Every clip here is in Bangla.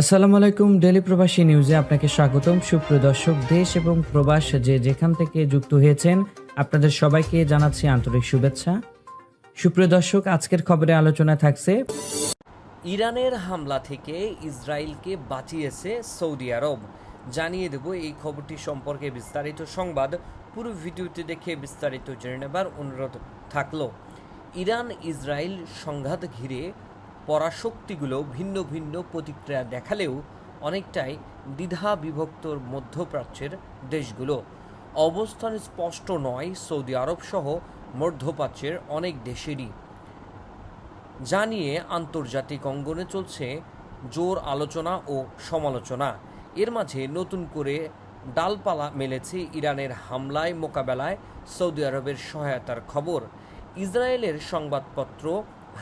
আসসালামু আলাইকুম ডেলি প্রবাসী নিউজে আপনাকে স্বাগতম। সুপ্রিয় দর্শক, দেশ এবং প্রবাস যে যেখান থেকে যুক্ত হয়েছেন, আপনাদের সবাইকে জানাচ্ছি আন্তরিক শুভেচ্ছা। সুপ্রিয় দর্শক, আজকের খবরে আলোচনা থাকছে, ইরানের হামলা থেকে ইসরায়েলকে বাঁচিয়েছে সৌদি আরব। জানিয়ে দেব এই খবরটি সম্পর্কে বিস্তারিত সংবাদ। পুরো ভিডিওটি দেখে বিস্তারিত জেনে নেবার অনুরোধ থাকল। ইরান ইসরায়েল সংঘাত ঘিরে পরাশক্তিগুলো ভিন্ন ভিন্ন প্রতিক্রিয়া দেখালেও অনেকটাই দ্বিধা বিভক্ত মধ্যপ্রাচ্যের দেশগুলো। অবস্থান স্পষ্ট নয়, সৌদি আরব সহ মধ্যপ্রাচ্যের অনেক দেশেরই। যা নিয়ে আন্তর্জাতিক অঙ্গনে চলছে জোর আলোচনা ও সমালোচনা। এর মাঝে নতুন করে ডালপালা মেলেছে ইরানের হামলায় মোকাবেলায় সৌদি আরবের সহায়তার খবর। ইসরায়েলের সংবাদপত্র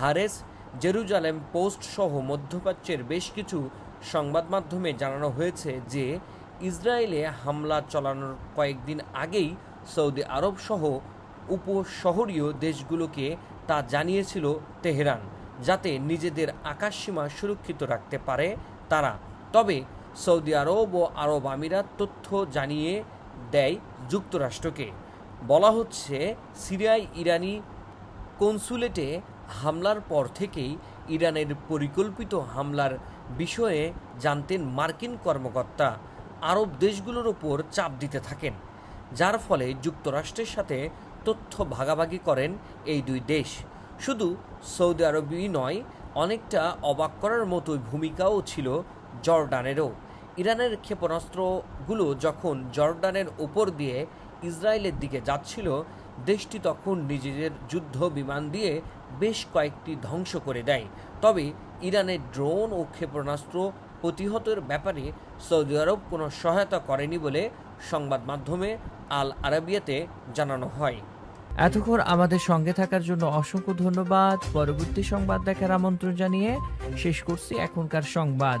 হারেস জেরুজালেম পোস্ট সহ মধ্যপ্রাচ্যের বেশ কিছু সংবাদ মাধ্যমে জানানো হয়েছে যে ইসরায়েলে হামলা চালানোর কয়েকদিন আগেই সৌদি আরব সহ উপশহরীয় দেশগুলোকে তা জানিয়েছিল তেহরান, যাতে নিজেদের আকাশসীমা সুরক্ষিত রাখতে পারে তারা। তবে সৌদি আরব ও আরব আমিরাত তথ্য জানিয়ে দেয় যুক্তরাষ্ট্রকে। বলা হচ্ছে, সিরিয়ায় ইরানি কনসুলেটে হামলার পর থেকেই ইরানের পরিকল্পিত হামলার বিষয়ে জানতেন মার্কিন কর্মকর্তা। আরব দেশগুলোর ওপর চাপ দিতে থাকেন, যার ফলে যুক্তরাষ্ট্রের সাথে তথ্য ভাগাভাগি করেন এই দুই দেশ। শুধু সৌদি আরবই নয়, অনেকটা অবাক করার মতোই ভূমিকাও ছিল জর্ডানেরও। ইরানের ক্ষেপণাস্ত্রগুলো যখন জর্ডানের ওপর দিয়ে ইসরায়েলের দিকে যাচ্ছিল দেশটি তখন নিজেদের যুদ্ধ বিমান দিয়ে বেশ কয়েকটি ধ্বংস করে দেয়। তবে ইরানের ড্রোন ও ক্ষেপণাস্ত্র প্রতিহতের ব্যাপারে সৌদি আরব কোনো সহায়তা করেনি বলে সংবাদ মাধ্যমে আল আরাবিয়াতে জানানো হয়। এতক্ষণ আমাদের সঙ্গে থাকার জন্য অসংখ্য ধন্যবাদ। পরবর্তী সংবাদ দেখার আমন্ত্রণ জানিয়ে শেষ করছি এখনকার সংবাদ।